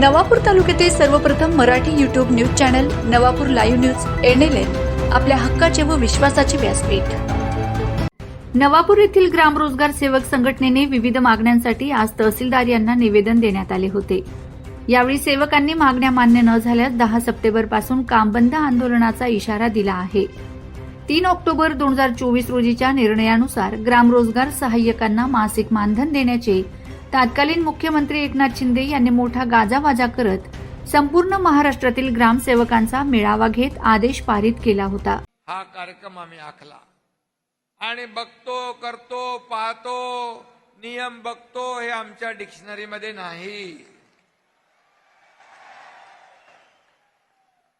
नवापूर तालुक्यातील सर्वप्रथम Marathi YouTube news channel Navapur live news NLN आपल्या हक्काचे व विश्वासाचे व्यासपीठ. नवापूर येथील ग्रामरोजगार सेवक संघटनेने विविध मागण्यांसाठी आज तहसीलदार यांना निवेदन देण्यात आले होते. यावेळी सेवकांनी मागण्या मान्य न झाल्यास दहा सप्टेंबरपासून काम बंद आंदोलनाचा इशारा दिला आहे. तीन ऑक्टोबर दोन हजार चोवीस रोजीच्या निर्णयानुसार ग्रामरोजगार सहाय्यकांना मासिक मानधन देण्याचे तत्कालीन मुख्यमंत्री एकनाथ शिंदे यांनी मोठा गाजावाजा करत संपूर्ण महाराष्ट्रातील ग्रामसेवकांचा मेळावा घेत आदेश पारित केला होता. हा कार्यक्रम आम्ही आखला. आणि बघतो करतो पाहतो नियम बघतो हे आमच्या डिक्शनरीमध्ये नाही.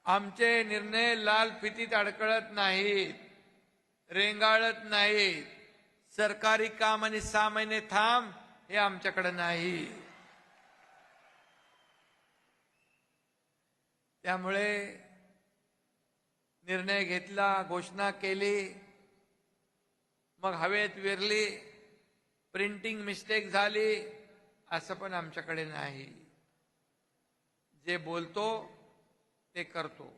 आमचे निर्णय लाल फितीत अडकळत नाहीत रेंगाळत नाहीत. सरकारी काम आणि सहा महिने थांब हे आमच्याकडे नाही. त्यामुळे निर्णय घेतला घोषणा केली मग हवेत विरली प्रिंटिंग मिस्टेक झाली असं पण आमच्याकडे नाही. जे बोलतो ते करतो.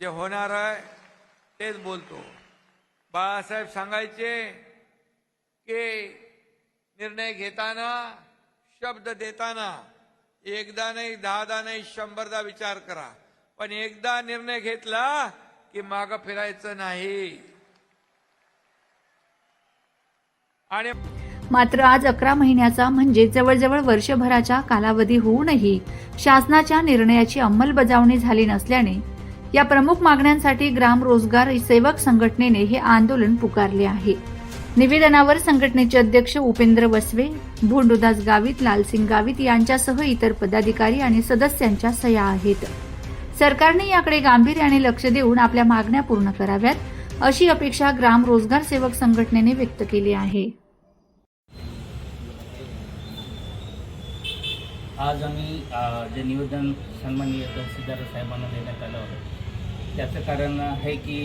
जे होणार आहे तेच बोलतो. बाळासाहेब सांगायचे की निर्णय घेताना शब्द देताना एकदा नाही दहादा नाही शंभरदा विचार करा. पण एकदा निर्णय घेतला की माग फिरायचं नाही. आणि मात्र आज अकरा महिन्याचा म्हणजे जवळजवळ वर्षभराच्या कालावधी होऊनही शासनाच्या निर्णयाची अंमलबजावणी झाली नसल्याने या प्रमुख मागण्यांसाठी ग्राम रोजगार सेवक संघटनेने हे आंदोलन पुकारले आहे. निवेदनावर संघटनेचे अध्यक्ष उपेंद्र वसवे भोंडुदास गावित लालसिंग गावित यांच्यासह इतर पदाधिकारी आणि सदस्यांच्या सह्या आहेत. सरकारने याकडे गांभीर्याने लक्ष देऊन आपल्या मागण्या पूर्ण कराव्यात अशी अपेक्षा ग्राम रोजगार सेवक संघटनेने व्यक्त केली आहे. आज आम्ही जे निवेदन सन्माननीय तहसीलदार साहेबांना देण्यात आलं होतं त्याचं कारण आहे की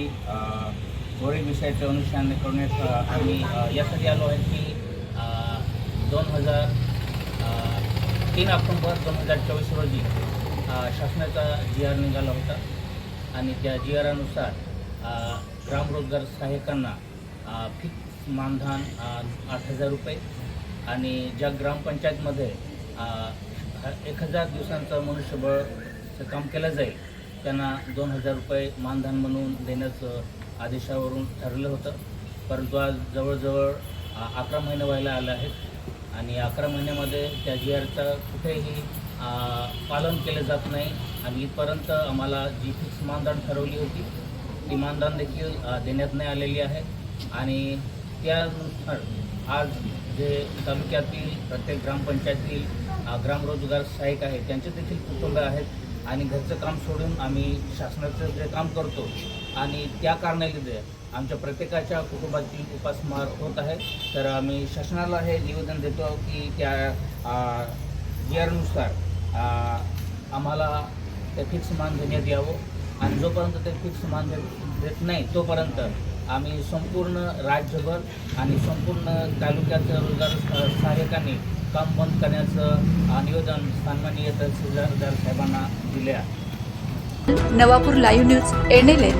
अ, वरील विषयाचं अनुष्ठान करण्यात आम्ही यासाठी आलो आहे की दोन हजार तीन ऑक्टोंबर दोन हजार चोवीस रोजी शासनाचा जी आर निघाला होता. आणि त्या जी आरानुसार ग्रामरोजगार सहाय्यकांना फिक्स मानधन आठ हजार रुपये. आणि ज्या ग्रामपंचायतमध्ये एक हजार दिवसांचं मनुष्यबळचं काम केलं जाईल त्यांना दोन हजार रुपये मानधन म्हणून देण्याचं आदेशावरून ठरलं होतं. परंतु आज जवळजवळ अकरा महिने व्हायला आले आहेत. आणि अकरा महिन्यामध्ये त्या जी आरचं कुठेही पालन केलं जात नाही. आणि इथपर्यंत आम्हाला जी फिक्स मानधन ठरवली होती ती मानधन देखील देण्यात नाही आलेली आहे. आणि त्यानुसार आज जे तालुक्यातील प्रत्येक ग्रामपंचायतील ग्रामरोजगार सहाय्यक आहेत त्यांचे देखील कुटुंब आहेत. आणि घरचं काम सोडून आम्ही शासनाचं जे काम करतो आणि त्या कारणाने आमच्या प्रत्येकाच्या कुटुंबातील उपासमार होत आहे. तर आम्ही शासनाला हे निवेदन देतो की त्या जी आरनुसार आम्हाला ते फिक्स मान देण्यात यावं. आणि जोपर्यंत ते फिक्स मान देत देत नाही तोपर्यंत आम्ही संपूर्ण राज्यभर आणि संपूर्ण तालुक्याचं रोजगार सहाय्यकांनी काम बंद करण्याचं निवेदन सन्माननीय तहसीलदार साहेबांना दिले आहे. Navapur live news एनएलएन